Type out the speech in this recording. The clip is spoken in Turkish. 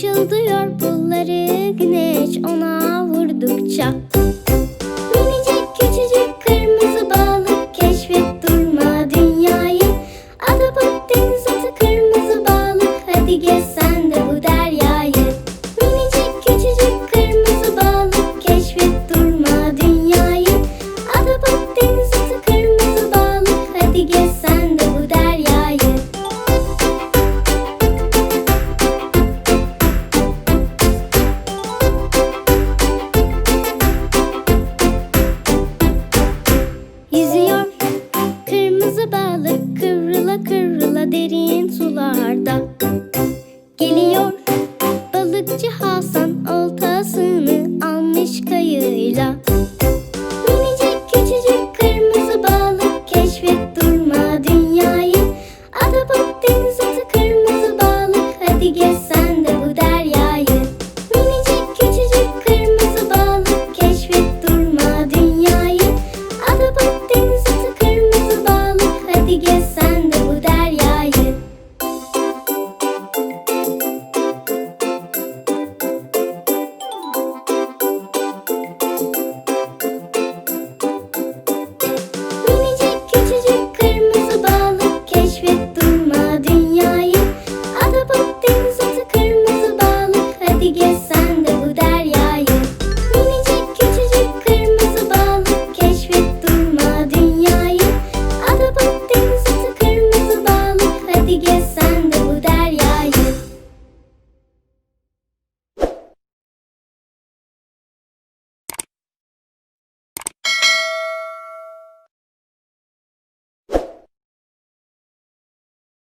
Işıldıyor pulları güneş ona vurdukça kıvrıla